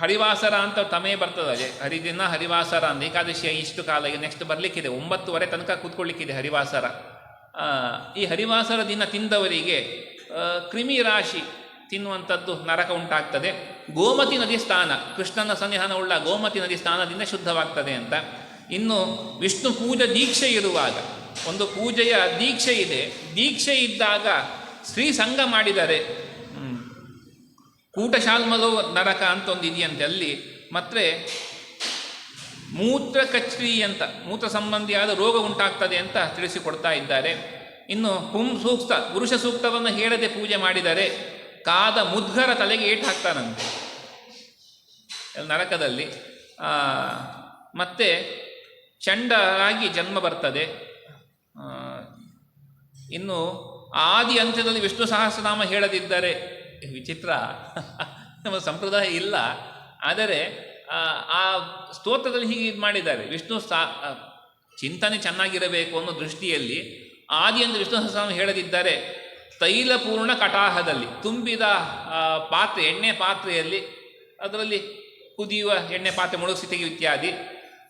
ಹರಿವಾಸರ ಅಂತ ತಮೇ ಬರ್ತದೆ ಹರಿದಿನ ಹರಿವಾಸರ ಅಂತ ಏಕಾದಶಿಯ ಇಷ್ಟು ಕಾಲ ಈಗ ನೆಕ್ಸ್ಟ್ ಬರಲಿಕ್ಕಿದೆ. ಒಂಬತ್ತುವರೆ ತನಕ ಕೂತ್ಕೊಳ್ಳಿಕ್ಕಿದೆ ಹರಿವಾಸರ. ಈ ಹರಿವಾಸರ ದಿನ ತಿಂದವರಿಗೆ ಕ್ರಿಮಿ ರಾಶಿ ತಿನ್ನುವಂಥದ್ದು ನರಕ ಉಂಟಾಗ್ತದೆ. ಗೋಮತಿ ನದಿ ಸ್ಥಾನ ಕೃಷ್ಣನ ಸನ್ನಿಧಾನವುಳ್ಳ ಗೋಮತಿ ನದಿ ಸ್ಥಾನದಿಂದ ಶುದ್ಧವಾಗ್ತದೆ ಅಂತ. ಇನ್ನು ವಿಷ್ಣು ಪೂಜೆ ದೀಕ್ಷೆ ಇರುವಾಗ ಒಂದು ಪೂಜೆಯ ದೀಕ್ಷೆ ಇದೆ. ದೀಕ್ಷೆ ಇದ್ದಾಗ ಶ್ರೀ ಸಂಘ ಮಾಡಿದರೆ ಕೂಟಶಾಲ್ಮಲೋ ನರಕ ಅಂತ ಒಂದು ಇದೆಯಂತೆ ಅಲ್ಲಿ ಮತ್ತೆ ಮೂತ್ರ ಕಚ್ರಿ ಅಂತ ಮೂತ್ರ ಸಂಬಂಧಿಯಾದ ರೋಗ ಉಂಟಾಗ್ತದೆ ಅಂತ ತಿಳಿಸಿಕೊಡ್ತಾ ಇದ್ದಾರೆ. ಇನ್ನು ಹುಂ ಸೂಕ್ತ ಪುರುಷ ಸೂಕ್ತವನ್ನು ಹೇಳದೆ ಪೂಜೆ ಮಾಡಿದರೆ ಕಾದ ಮುದ್ಗರ ತಲೆಗೆ ಏಟು ಹಾಕ್ತಾನಂತೆ ನರಕದಲ್ಲಿ ಆ, ಚಂಡರಾಗಿ ಜನ್ಮ ಬರ್ತದೆ. ಇನ್ನು ಆದಿ ಅಂತ್ಯದಲ್ಲಿ ವಿಷ್ಣು ಸಹಸ್ರನಾಮ ಹೇಳದಿದ್ದರೆ ವಿಚಿತ್ರ. ನಮ್ಮ ಸಂಪ್ರದಾಯ ಇಲ್ಲ. ಆದರೆ ಆ, ಸ್ತೋತ್ರದಲ್ಲಿ ಹೀಗೆ ಇದು ಮಾಡಿದ್ದಾರೆ. ವಿಷ್ಣು ಸಾ ಚಿಂತನೆ ಚೆನ್ನಾಗಿರಬೇಕು ಅನ್ನೋ ದೃಷ್ಟಿಯಲ್ಲಿ ಆದಿ ಎಂದು ವಿಷ್ಣು ಸಹಸ್ರನಾಮ ಹೇಳದಿದ್ದರೆ ತೈಲಪೂರ್ಣ ಕಟಾಹದಲ್ಲಿ ತುಂಬಿದ ಪಾತ್ರೆ ಎಣ್ಣೆ ಪಾತ್ರೆಯಲ್ಲಿ ಅದರಲ್ಲಿ ಕುದಿಯುವ ಎಣ್ಣೆ ಪಾತ್ರೆ ಮುಳುಗಿಸಿ ತೆಗೆಯುವ ಇತ್ಯಾದಿ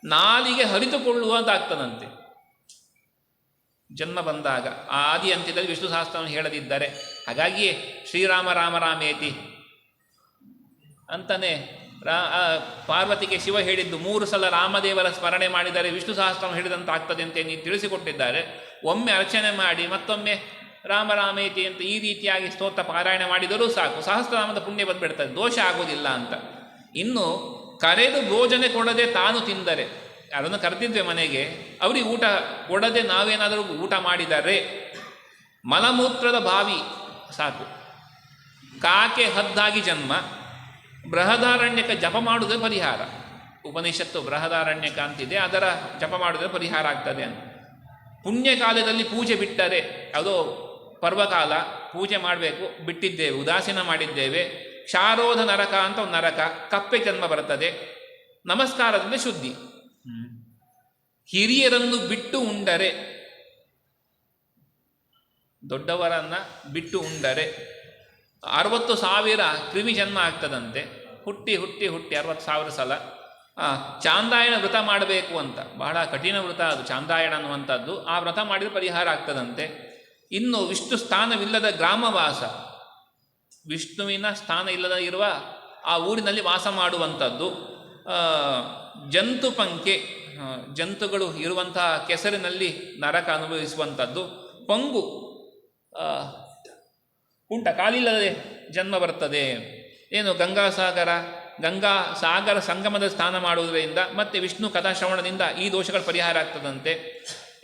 ನಾಲಿಗೆ ಹರಿತುಕೊಳ್ಳುವಂತಾಗ್ತದಂತೆ ಜನ್ಮ ಬಂದಾಗ ಆದಿ ಅಂತ್ಯದಲ್ಲಿ ವಿಷ್ಣು ಸಹಸ್ರವನ್ನು ಹೇಳದಿದ್ದಾರೆ ಹಾಗಾಗಿಯೇ ಶ್ರೀರಾಮ ರಾಮ ರಾಮೇತಿ ಅಂತಾನೆ ರಾ ಪಾರ್ವತಿಗೆ ಶಿವ ಹೇಳಿದ್ದು ಮೂರು ಸಲ ರಾಮದೇವರ ಸ್ಮರಣೆ ಮಾಡಿದರೆ ವಿಷ್ಣು ಸಹಸ್ರವನ್ನು ಹೇಳಿದಂತ ಆಗ್ತದೆ ಅಂತ ನೀವು ತಿಳಿಸಿಕೊಟ್ಟಿದ್ದಾರೆ. ಒಮ್ಮೆ ಅರ್ಚನೆ ಮಾಡಿ ಮತ್ತೊಮ್ಮೆ ರಾಮ ರಾಮೇತಿ ಅಂತ ಈ ರೀತಿಯಾಗಿ ಸ್ತೋತ್ರ ಪಾರಾಯಣ ಮಾಡಿದರೂ ಸಾಕು. ಸಹಸ್ರನಾಮದ ಪುಣ್ಯ ಬಂದುಬಿಡ್ತದೆ. ದೋಷ ಆಗೋದಿಲ್ಲ ಅಂತ. ಇನ್ನು ಕರೆದು ಭೋಜನೆ ಕೊಡದೆ ತಾನು ತಿಂದರೆ ಅದನ್ನು ಕರೆದಿದ್ವಿ ಮನೆಗೆ, ಅವರಿಗೆ ಊಟ ಕೊಡದೆ ನಾವೇನಾದರೂ ಊಟ ಮಾಡಿದರೆ ಮಲಮೂತ್ರದ ಬಾವಿ ಸಾಕು. ಕಾಕೆ ಹದ್ದಾಗಿ ಜನ್ಮ ಬೃಹದಾರಣ್ಯಕ ಜಪ ಮಾಡುವುದೇ ಪರಿಹಾರ. ಉಪನಿಷತ್ತು ಬೃಹದಾರಣ್ಯಕ ಅಂತಿದೆ, ಅದರ ಜಪ ಮಾಡಿದ್ರೆ ಪರಿಹಾರ ಆಗ್ತದೆ ಅಂತ. ಪುಣ್ಯಕಾಲದಲ್ಲಿ ಪೂಜೆ ಬಿಟ್ಟರೆ ಅದು ಪರ್ವಕಾಲ ಪೂಜೆ ಮಾಡಬೇಕು, ಬಿಟ್ಟಿದ್ದೇವೆ, ಉದಾಸೀನ ಮಾಡಿದ್ದೇವೆ ಕ್ಷಾರೋಧ ನರಕ ಅಂತ ಒಂದು ನರಕ, ಕಪ್ಪೆ ಜನ್ಮ ಬರ್ತದೆ ನಮಸ್ಕಾರದಿಂದ ಶುದ್ಧಿ. ಹಿರಿಯರನ್ನು ಬಿಟ್ಟು ಉಂಡರೆ, ದೊಡ್ಡವರನ್ನ ಬಿಟ್ಟು ಉಂಡರೆ, ಅರವತ್ತು ಸಾವಿರ ಕ್ರಿಮಿ ಜನ್ಮ ಆಗ್ತದಂತೆ. ಹುಟ್ಟಿ ಹುಟ್ಟಿ ಹುಟ್ಟಿ ಅರವತ್ತು ಸಾವಿರ ಸಲ. ಚಾಂದಾಯಣ ವ್ರತ ಮಾಡಬೇಕು ಅಂತ. ಬಹಳ ಕಠಿಣ ವ್ರತ ಅದು ಚಾಂದಾಯಣ ಅನ್ನುವಂಥದ್ದು. ಆ ವ್ರತ ಮಾಡಿದರೆ ಪರಿಹಾರ ಆಗ್ತದಂತೆ. ಇನ್ನು ವಿಷ್ಣು ಸ್ಥಾನವಿಲ್ಲದ ಗ್ರಾಮವಾಸ ವಿಷ್ಣುವಿನ ಸ್ಥಾನ ಇಲ್ಲದ ಇರುವ ಆ ಊರಿನಲ್ಲಿ ವಾಸ ಮಾಡುವಂಥದ್ದು. ಜಂತು ಪಂಕೆ ಜಂತುಗಳು ಇರುವಂತಹ ಕೆಸರಿನಲ್ಲಿ ನರಕ ಅನುಭವಿಸುವಂಥದ್ದು. ಪಂಗು ಉಂಟ ಕಾಲಿಲ್ಲದೆ ಜನ್ಮ ಬರ್ತದೆ. ಏನು ಗಂಗಾ ಸಾಗರ ಗಂಗಾ ಸಾಗರ ಸಂಗಮದ ಸ್ಥಾನ ಮಾಡುವುದರಿಂದ ಮತ್ತು ವಿಷ್ಣು ಕಥಾಶ್ರವಣದಿಂದ ಈ ದೋಷಗಳ ಪರಿಹಾರ ಆಗ್ತದಂತೆ.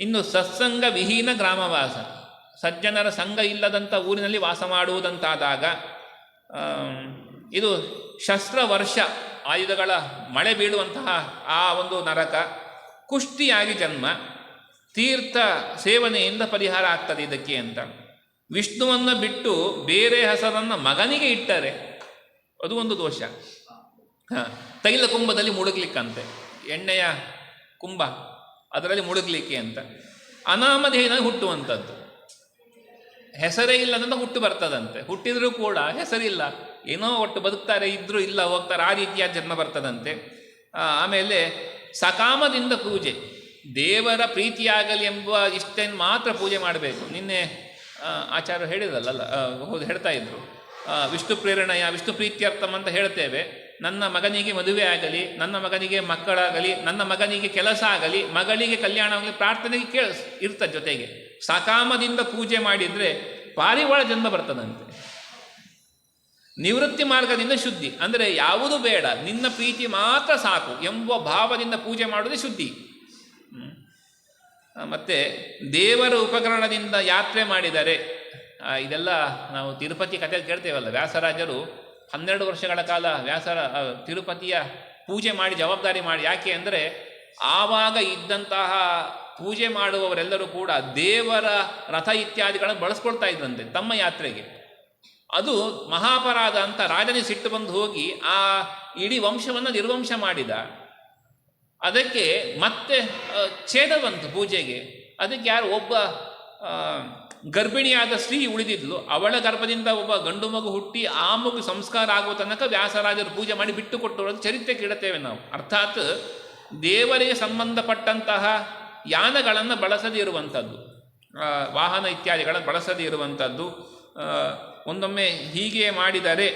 ಇನ್ನು ಸತ್ಸಂಗ ವಿಹೀನ ಗ್ರಾಮವಾಸ, ಸಜ್ಜನರ ಸಂಘ ಇಲ್ಲದಂಥ ಊರಿನಲ್ಲಿ ವಾಸ ಮಾಡುವುದಂತಾದಾಗ ಇದು ಶಸ್ತ್ರ ವರ್ಷ ಆಯುಧಗಳ ಮಳೆ ಬೀಳುವಂತಹ ಆ ಒಂದು ನರಕ, ಕುಷ್ಟಿಯಾಗಿ ಜನ್ಮ, ತೀರ್ಥ ಸೇವನೆಯಿಂದ ಪರಿಹಾರ ಆಗ್ತದೆ ಇದಕ್ಕೆ ಅಂತ. ವಿಷ್ಣುವನ್ನು ಬಿಟ್ಟು ಬೇರೆ ಹೆಸರನ್ನು ಮಗನಿಗೆ ಇಟ್ಟರೆ ಅದು ಒಂದು ದೋಷ. ತೈಲ ಕುಂಭದಲ್ಲಿ ಮುಳುಗ್ಲಿಕ್ಕಂತೆ, ಎಣ್ಣೆಯ ಕುಂಭ ಅದರಲ್ಲಿ ಮುಳುಗ್ಲಿಕ್ಕೆ ಅಂತ. ಅನಾಮಧೇಯನ ಹುಟ್ಟುವಂಥದ್ದು. ಹೆಸರೇ ಇಲ್ಲ ಇಲ್ಲದಂತ ಹುಟ್ಟು ಬರ್ತದಂತೆ. ಹುಟ್ಟಿದ್ರೂ ಕೂಡ ಹೆಸರಿಲ್ಲ. ಏನೋ ಒಟ್ಟು ಬದುಕ್ತಾರೆ, ಇದ್ರೂ ಇಲ್ಲ, ಹೋಗ್ತಾರೆ, ಆ ರೀತಿಯ ಜನ್ಮ ಬರ್ತದಂತೆ. ಆಮೇಲೆ ಸಕಾಮದಿಂದ ಪೂಜೆ. ದೇವರ ಪ್ರೀತಿಯಾಗಲಿ ಎಂಬ ಇಷ್ಟನ್ನು ಮಾತ್ರ ಪೂಜೆ ಮಾಡಬೇಕು. ನಿನ್ನೆ ಆಚಾರ್ಯರು ಹೇಳಿದಲ್ಲ ಹೌದು, ಹೇಳ್ತಾ ಇದ್ರು. ವಿಷ್ಣು ಪ್ರೇರಣೆಯ, ವಿಷ್ಣು ಪ್ರೀತ್ಯರ್ಥಂ ಅಂತ ಹೇಳ್ತೇವೆ. ನನ್ನ ಮಗನಿಗೆ ಮದುವೆ ಆಗಲಿ, ನನ್ನ ಮಗನಿಗೆ ಮಕ್ಕಳಾಗಲಿ, ನನ್ನ ಮಗನಿಗೆ ಕೆಲಸ ಆಗಲಿ, ಮಗಳಿಗೆ ಕಲ್ಯಾಣ ಆಗಲಿ ಪ್ರಾರ್ಥನೆಗೆ ಕೇಳ, ಇರ್ತದೆ ಜೊತೆಗೆ. ಸಕಾಮದಿಂದ ಪೂಜೆ ಮಾಡಿದರೆ ಪಾರಿವಾಳ ಜನ್ಮ ಬರ್ತದಂತೆ. ನಿವೃತ್ತಿ ಮಾರ್ಗದಿಂದ ಶುದ್ಧಿ. ಅಂದರೆ ಯಾವುದು ಬೇಡ, ನಿನ್ನ ಪ್ರೀತಿ ಮಾತ್ರ ಸಾಕು ಎಂಬ ಭಾವದಿಂದ ಪೂಜೆ ಮಾಡುವುದೇ ಶುದ್ಧಿ. ಮತ್ತೆ ದೇವರ ಉಪಕರಣದಿಂದ ಯಾತ್ರೆ ಮಾಡಿದರೆ ಇದೆಲ್ಲ ನಾವು ತಿರುಪತಿ ಕಥೆ ಕೇಳ್ತೇವಲ್ಲ, ವ್ಯಾಸರಾಜರು ಹನ್ನೆರಡು ವರ್ಷಗಳ ಕಾಲ ವ್ಯಾಸರ ತಿರುಪತಿಯ ಪೂಜೆ ಮಾಡಿ ಜವಾಬ್ದಾರಿ ಮಾಡಿ, ಯಾಕೆ ಅಂದರೆ ಆವಾಗ ಇದ್ದಂತಹ ಪೂಜೆ ಮಾಡುವವರೆಲ್ಲರೂ ಕೂಡ ದೇವರ ರಥ ಇತ್ಯಾದಿಗಳನ್ನು ಬಳಸ್ಕೊಳ್ತಾ ಇದ್ರಂತೆ ತಮ್ಮ ಯಾತ್ರೆಗೆ. ಅದು ಮಹಾಪರಾಧ ಅಂತ ರಾಜನಿಗೆ ಸಿಟ್ಟು ಬಂದು ಹೋಗಿ ಆ ಇಡೀ ವಂಶವನ್ನು ನಿರ್ವಂಶ ಮಾಡಿದ. ಅದಕ್ಕೆ ಮತ್ತೆ ಛೇದ ಬಂತು ಪೂಜೆಗೆ. ಅದಕ್ಕೆ ಯಾರು ಒಬ್ಬ ಗರ್ಭಿಣಿಯಾದ ಸ್ತ್ರೀ ಉಳಿದಿದ್ಲು, ಅವಳ ಗರ್ಭದಿಂದ ಒಬ್ಬ ಗಂಡು ಮಗು ಹುಟ್ಟಿ ಆ ಮಗು ಸಂಸ್ಕಾರ ಆಗುವ ತನಕ ವ್ಯಾಸರಾಜರು ಪೂಜೆ ಮಾಡಿ ಬಿಟ್ಟು ಕೊಟ್ಟು ಚರಿತ್ರೆ ಕೇಳುತ್ತೇವೆ ನಾವು. ಅರ್ಥಾತ್ ದೇವರಿಗೆ ಸಂಬಂಧಪಟ್ಟಂತಹ ಯಾನಗಳನ್ನು ಬಳಸದೇ ಇರುವಂಥದ್ದು ವಾಹನ ಇತ್ಯಾದಿಗಳನ್ನು ಬಳಸದೇ ಇರುವಂಥದ್ದು ಒಂದೊಮ್ಮೆ ಹೀಗೆ ಮಾಡಿದರೆ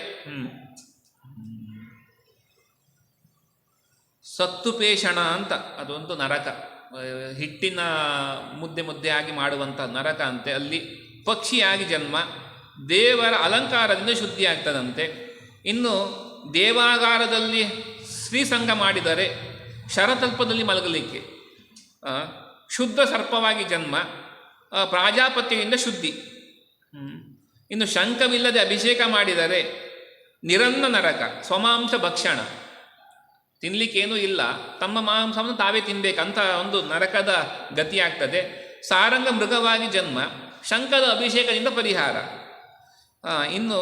ಸತ್ತು ಪೇಷಣ ಅಂತ, ಅದೊಂದು ನರಕ. ಹಿಟ್ಟಿನ ಮುದ್ದೆ ಆಗಿ ಮಾಡುವಂಥ ನರಕ ಅಂತೆ. ಅಲ್ಲಿ ಪಕ್ಷಿಯಾಗಿ ಜನ್ಮ, ದೇವರ ಅಲಂಕಾರದಿಂದ ಶುದ್ಧಿ ಆಗ್ತದಂತೆ. ಇನ್ನು ದೇವಾಗಾರದಲ್ಲಿ ಶ್ರೀಸಂಗ ಮಾಡಿದರೆ ಶರತಲ್ಪದಲ್ಲಿ ಮಲಗಲಿಕ್ಕೆ ಶುದ್ಧ ಸರ್ಪವಾಗಿ ಜನ್ಮ ಪ್ರಾಜಾಪತ್ಯದಿಂದ ಶುದ್ಧಿ. ಇನ್ನು ಶಂಕವಿಲ್ಲದೆ ಅಭಿಷೇಕ ಮಾಡಿದರೆ ನಿರನ್ನ ನರಕ, ಸ್ವಮಾಂಸ ಭಕ್ಷಣ. ತಿನ್ಲಿಕ್ಕೇನೂ ಇಲ್ಲ. ತಮ್ಮ ಮಾಂಸವನ್ನು ತಾವೇ ತಿನ್ಬೇಕಂತ ಒಂದು ನರಕದ ಗತಿಯಾಗ್ತದೆ. ಸಾರಂಗ ಮೃಗವಾಗಿ ಜನ್ಮ ಶಂಕದ ಅಭಿಷೇಕದಿಂದ ಪರಿಹಾರ. ಇನ್ನು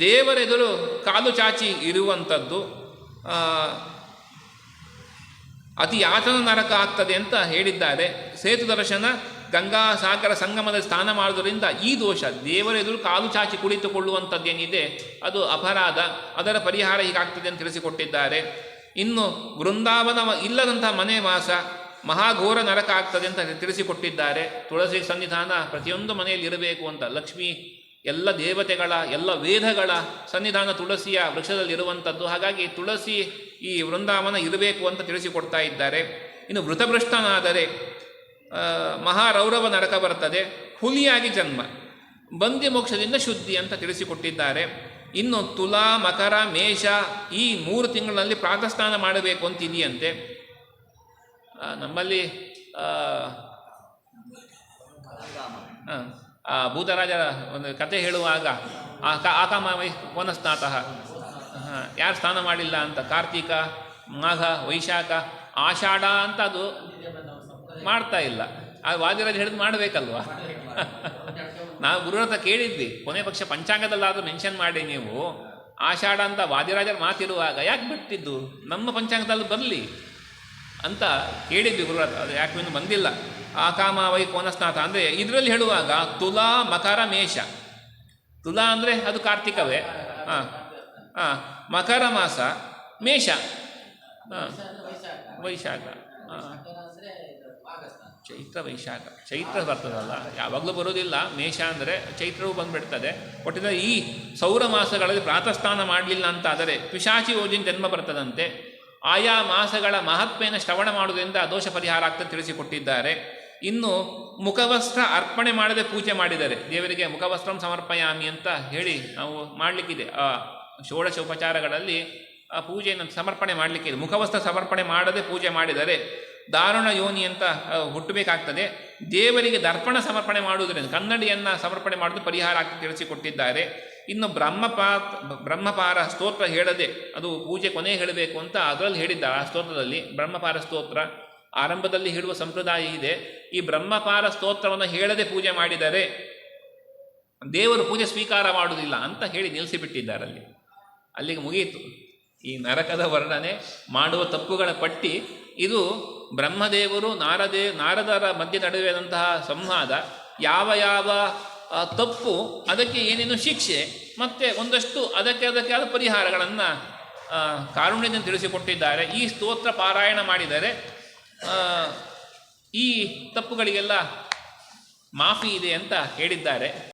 ದೇವರೆದುರು ಕಾಲು ಚಾಚಿ ಇರುವಂಥದ್ದು ಅತಿ ಯಾತನ ನರಕ ಆಗ್ತದೆ ಅಂತ ಹೇಳಿದ್ದಾರೆ. ಸೇತು ದರ್ಶನ ಗಂಗಾ ಸಾಗರ ಸಂಗಮದ ಸ್ನಾನ ಮಾಡುವುದರಿಂದ ಈ ದೋಷ, ದೇವರೆದುರು ಕಾಲು ಚಾಚಿ ಕುಳಿತುಕೊಳ್ಳುವಂಥದ್ದೇನಿದೆ, ಅದು ಅಪರಾಧ. ಅದರ ಪರಿಹಾರ ಹೀಗಾಗ್ತದೆ ಅಂತ ತಿಳಿಸಿಕೊಟ್ಟಿದ್ದಾರೆ. ಇನ್ನು ವೃಂದಾವನ ಇಲ್ಲದಂತಹ ಮನೆ ವಾಸ ಮಹಾಘೋರ ನರಕ ಆಗ್ತದೆ ಅಂತ ತಿಳಿಸಿಕೊಟ್ಟಿದ್ದಾರೆ. ತುಳಸಿ ಸನ್ನಿಧಾನ ಪ್ರತಿಯೊಂದು ಮನೆಯಲ್ಲಿ ಇರಬೇಕು ಅಂತ. ಲಕ್ಷ್ಮಿ ಎಲ್ಲ ದೇವತೆಗಳ, ಎಲ್ಲ ವೇದಗಳ ಸನ್ನಿಧಾನ ತುಳಸಿಯ ವೃಕ್ಷದಲ್ಲಿ ಇರುವಂಥದ್ದು ಹಾಗಾಗಿ ತುಳಸಿ ಈ ವೃಂದಾವನ ಇರಬೇಕು ಅಂತ ತಿಳಿಸಿಕೊಡ್ತಾ ಇದ್ದಾರೆ. ಇನ್ನು ವೃತಭೃಷ್ಟನಾದರೆ ಮಹಾರೌರವ ನರಕ ಬರ್ತದೆ. ಹುಲಿಯಾಗಿ ಜನ್ಮ. ಬಂದಿ ಮೋಕ್ಷದಿಂದ ಶುದ್ಧಿ ಅಂತ ತಿಳಿಸಿಕೊಟ್ಟಿದ್ದಾರೆ. ಇನ್ನು ತುಲಾ ಮಕರ ಮೇಷ ಈ ಮೂರು ತಿಂಗಳಲ್ಲಿ ಪ್ರಾತಸ್ನಾನ ಮಾಡಬೇಕು ಅಂತ ಇದೆಯಂತೆ ನಮ್ಮಲ್ಲಿ ಆ, ಭೂತರಾಜರ ಒಂದು ಕತೆ ಹೇಳುವಾಗ ಆ ಕ ಸ್ನಾತಃ ಹಾಂ ಯಾರು ಸ್ನಾನ ಮಾಡಿಲ್ಲ ಅಂತ ಕಾರ್ತಿಕ ಮಾಘ ವೈಶಾಖ ಆಷಾಢ ಅಂತ ಅದು ಮಾಡ್ತಾ ಇಲ್ಲ. ಆ ವಾದಿರಾಜ ಹೇಳಿದ್ ಮಾಡಬೇಕಲ್ವಾ? ನಾವು ಗುರುರ ಹತ್ರ ಕೇಳಿದ್ವಿ, ಕೊನೆ ಪಕ್ಷ ಪಂಚಾಂಗದಲ್ಲಾದರೂ ಮೆನ್ಷನ್ ಮಾಡಿ ನೀವು. ಆಷಾಢ ಅಂತ ವಾದಿರಾಜರ ಮಾತಿರುವಾಗ ಯಾಕೆ ಬಿಟ್ಟಿದ್ದು? ನಮ್ಮ ಪಂಚಾಂಗದಲ್ಲಿ ಬರಲಿ ಅಂತ ಕೇಳಿದ್ವಿ ಗುರುರ ಅದು ಯಾಕೆ ಇನ್ನು ಬಂದಿಲ್ಲ. ಆಕಾಮ ವೈ ಕೋನಸ್ನಾಥ ಅಂದರೆ ಇದರಲ್ಲಿ ಹೇಳುವಾಗ ತುಲಾ ಮಕರ ಮೇಷ. ತುಲಾ ಅಂದರೆ ಅದು ಕಾರ್ತಿಕವೇ. ಹಾಂ ಹಾಂ, ಮಕರ ಮಾಸ, ಮೇಷ. ಹಾಂ, ವೈಶಾಖ. ಚೈತ್ರ ವೈಶಾಖ. ಚೈತ್ರ ಬರ್ತದಲ್ಲ, ಯಾವಾಗಲೂ ಬರೋದಿಲ್ಲ ಮೇಷ ಅಂದರೆ ಚೈತ್ರವು ಬಂದುಬಿಡ್ತದೆ. ಒಟ್ಟಿನ ಈ ಸೌರ ಮಾಸಗಳಲ್ಲಿ ಪ್ರಾತಸ್ಥಾನ ಮಾಡಲಿಲ್ಲ ಅಂತ ಆದರೆ ಪಿಶಾಚಿ ಓಜಿನ ಜನ್ಮ ಬರ್ತದಂತೆ. ಆಯಾ ಮಾಸಗಳ ಮಹತ್ವೆಯನ್ನು ಶ್ರವಣ ಮಾಡುವುದರಿಂದ ದೋಷ ಪರಿಹಾರ ಆಗ್ತದೆ ತಿಳಿಸಿಕೊಟ್ಟಿದ್ದಾರೆ. ಇನ್ನು ಮುಖವಸ್ತ್ರ ಅರ್ಪಣೆ ಮಾಡದೆ ಪೂಜೆ ಮಾಡಿದರೆ ದೇವರಿಗೆ ಮುಖವಸ್ತ್ರಂ ಸಮರ್ಪಯಾಮಿ ಅಂತ ಹೇಳಿ ನಾವು ಮಾಡಲಿಕ್ಕಿದೆ. ಆ ಷೋಡಶ ಉಪಚಾರಗಳಲ್ಲಿ ಆ ಪೂಜೆಯನ್ನು ಸಮರ್ಪಣೆ ಮಾಡಲಿಕ್ಕಿದೆ. ಮುಖವಸ್ತ್ರ ಸಮರ್ಪಣೆ ಮಾಡದೆ ಪೂಜೆ ಮಾಡಿದರೆ ದಾರುಣ ಯೋನಿ ಅಂತ ಹುಟ್ಟಬೇಕಾಗ್ತದೆ ದೇವರಿಗೆ ದರ್ಪಣ ಸಮರ್ಪಣೆ ಮಾಡುವುದರಿಂದ, ಕನ್ನಡಿಯನ್ನು ಸಮರ್ಪಣೆ ಮಾಡುವುದು ಪರಿಹಾರ ಆಗ್ತದೆ ತಿಳಿಸಿಕೊಟ್ಟಿದ್ದಾರೆ. ಇನ್ನು ಬ್ರಹ್ಮಪಾತ್ ಬ್ರಹ್ಮಪಾರ ಸ್ತೋತ್ರ ಹೇಳದೆ, ಅದು ಪೂಜೆ ಕೊನೆ ಹೇಳಬೇಕು ಅಂತ ಅದರಲ್ಲಿ ಹೇಳಿದ್ದ ಆ ಸ್ತೋತ್ರದಲ್ಲಿ. ಬ್ರಹ್ಮಪಾರ ಸ್ತೋತ್ರ ಆರಂಭದಲ್ಲಿ ಹೇಳುವ ಸಂಪ್ರದಾಯ ಇದೆ. ಈ ಬ್ರಹ್ಮಪಾರ ಸ್ತೋತ್ರವನ್ನು ಹೇಳದೆ ಪೂಜೆ ಮಾಡಿದರೆ ದೇವರು ಪೂಜೆ ಸ್ವೀಕಾರ ಮಾಡುವುದಿಲ್ಲ ಅಂತ ಹೇಳಿ ನಿಲ್ಲಿಸಿಬಿಟ್ಟಿದ್ದಾರೆ ಅಲ್ಲಿ ಅಲ್ಲಿಗೆ ಮುಗಿಯಿತು ಈ ನರಕದ ವರ್ಣನೆ ಮಾಡುವ ತಪ್ಪುಗಳ ಪಟ್ಟಿ ಇದು ಬ್ರಹ್ಮದೇವರು ನಾರದೇ, ನಾರದರ ಮಧ್ಯೆ ನಡೆಯುವಂತಹ ಸಂವಾದ, ಯಾವ ಯಾವ ತಪ್ಪು, ಅದಕ್ಕೆ ಏನೇನು ಶಿಕ್ಷೆ, ಮತ್ತು ಒಂದಷ್ಟು ಅದಕ್ಕೆ ಅದಕ್ಕೆ ಆದ ಪರಿಹಾರಗಳನ್ನು ಕಾರುಣ್ಯದಿಂದ ತಿಳಿಸಿಕೊಟ್ಟಿದ್ದಾರೆ. ಈ ಸ್ತೋತ್ರ ಪಾರಾಯಣ ಮಾಡಿದರೆ ಈ ತಪ್ಪುಗಳಿಗೆಲ್ಲ ಮಾಫಿ ಇದೆ ಅಂತ ಹೇಳಿದ್ದಾರೆ.